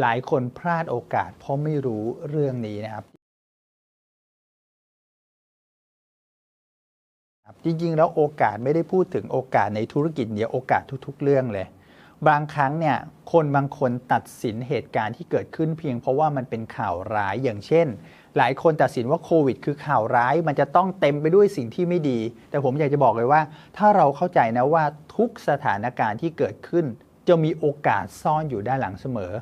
หลายคนพลาดโอกาสเพราะไม่รู้เรื่องนี้นะครับ จริงๆ แล้วโอกาสไม่ได้พูดถึงโอกาสในธุรกิจเดียวโอกาสทุก ๆ เรื่องเลย บางครั้งเนี่ยคนบางคนตัดสินเหตุการณ์ที่เกิดขึ้นเพียงเพราะว่ามันเป็นข่าวร้ายอย่างเช่น หลายคนตัดสินว่าโควิด คือข่าวร้ายมันจะต้องเต็มไปด้วยสิ่งที่ไม่ดี แต่ผมอยากจะบอกเลยว่า ถ้าเราเข้าใจนะว่าทุกสถานการณ์ที่เกิดขึ้น จะมีโอกาสซ่อนอยู่ด้านหลังเสมอ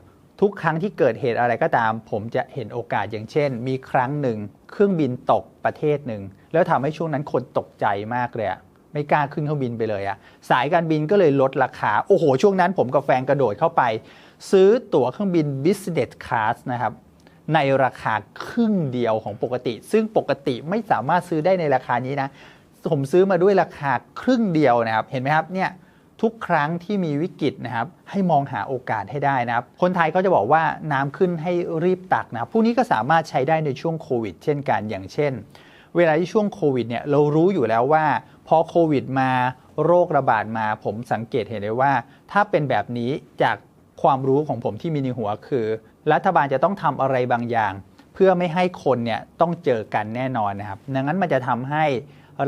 ทุกครั้งที่เกิดเหตุอะไรก็ตาม ผมจะเห็นโอกาสอย่างเช่น มีครั้งหนึ่งเครื่องบินตกประเทศหนึ่งแล้วทำให้ช่วงนั้นคนตกใจมากเลยไม่กล้าขึ้นเครื่องบินไปเลยอะสายการบินก็เลยลดราคา โอ้โห ช่วงนั้นผมกับแฟนกระโดดเข้าไป ซื้อตั๋วเครื่องบิน business class นะครับในราคาครึ่งเดียวของปกติ ซึ่งปกติไม่สามารถซื้อได้ในราคานี้นะผมซื้อมาด้วยราคาครึ่งเดียวนะครับ เห็นไหมครับเนี่ย ทุกครั้งที่มีวิกฤตนะครับให้มองหาโอกาสให้ได้นะครับคนไทยก็จะบอกว่าน้ำขึ้นให้รีบตักนะครับพวกนี้ก็สามารถใช้ได้ในช่วงโควิด เช่นกันอย่างเช่น เวลาที่ช่วงโควิดเนี่ยเรารู้อยู่แล้วว่า พอโควิดมาโรคระบาดมา ผมสังเกตเห็นเลยว่า ถ้าเป็นแบบนี้จากความรู้ของผมที่มีในหัวคือ รัฐบาลจะต้องทำอะไรบางอย่าง เพื่อไม่ให้คนเนี่ยต้องเจอกันแน่นอนนะครับดังนั้นมันจะทำให้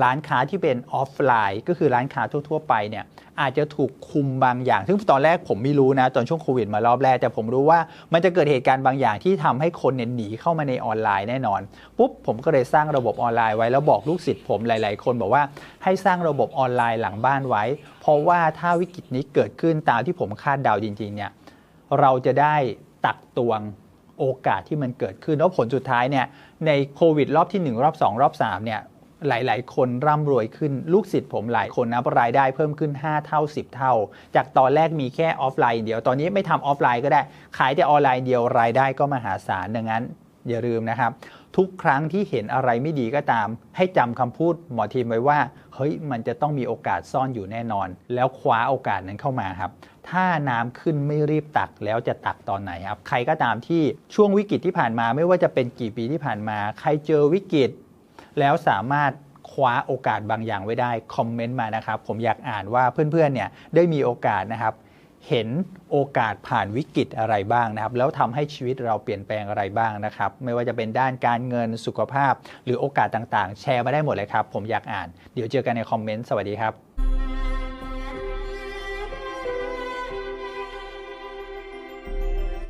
ร้านค้าที่เป็นออฟไลน์ ก็คือร้านค้าทั่ว ๆ ไปเนี่ยอาจจะถูกคุมบางอย่าง ซึ่งตอนแรกผมไม่รู้นะ ตอนช่วงโควิดมารอบแรก แต่ผมรู้ว่ามันจะเกิดเหตุการณ์บางอย่างที่ทำให้คนเนี่ยหนีเข้ามาในออนไลน์แน่นอน ปุ๊บผมก็เลยสร้างระบบออนไลน์ไว้แล้วบอกลูกศิษย์ผมหลาย ๆ คนบอกว่าให้สร้างระบบออนไลน์หลังบ้านไว้ เพราะว่าถ้าวิกฤตนี้เกิดขึ้นตามที่ผมคาดเดาจริง ๆ เนี่ยเราจะได้ตักตวงโอกาสที่มันเกิดขึ้นแล้วผลสุดท้ายเนี่ยในโควิดรอบที่ 1 รอบ 2 รอบ3เนี่ย หลาย ๆ คนร่ำรวยขึ้นลูกศิษย์ผมหลายคนนะรายได้เพิ่มขึ้น 5 เท่า 10 เท่า จากตอนแรกมีแค่ออฟไลน์เดียวตอนนี้ไม่ทำออฟไลน์ก็ได้ ขายแต่ออนไลน์เดียวรายได้ก็มหาศาลดังนั้น อย่าลืมนะครับ ทุกครั้งที่เห็นอะไรไม่ดีก็ตาม ให้จำคำพูดหมอทีมไว้ว่า เฮ้ยมันจะต้องมีโอกาสซ่อนอยู่แน่นอน แล้วคว้าโอกาสนั้นเข้ามาครับถ้าน้ำขึ้นไม่รีบตักแล้วจะตักตอนไหนครับ ใครก็ตามที่ช่วงวิกฤตที่ผ่านมาไม่ว่าจะเป็นกี่ปีที่ผ่านมา ใครเจอวิกฤต แล้วสามารถคว้าโอกาสบางอย่างไว้ได้คอมเมนต์มานะครับ ผมอยากอ่านว่าเพื่อนๆเนี่ยได้มีโอกาสนะครับ เห็นโอกาสผ่านวิกฤตอะไรบ้างนะครับ แล้วทำให้ชีวิตเราเปลี่ยนแปลงอะไรบ้างนะครับ ไม่ว่าจะเป็นด้านการเงินสุขภาพ หรือโอกาสต่างๆ แชร์มาได้หมดเลยครับ ผมอยากอ่าน เดี๋ยวเจอกันในคอมเมนต์สวัสดีครับ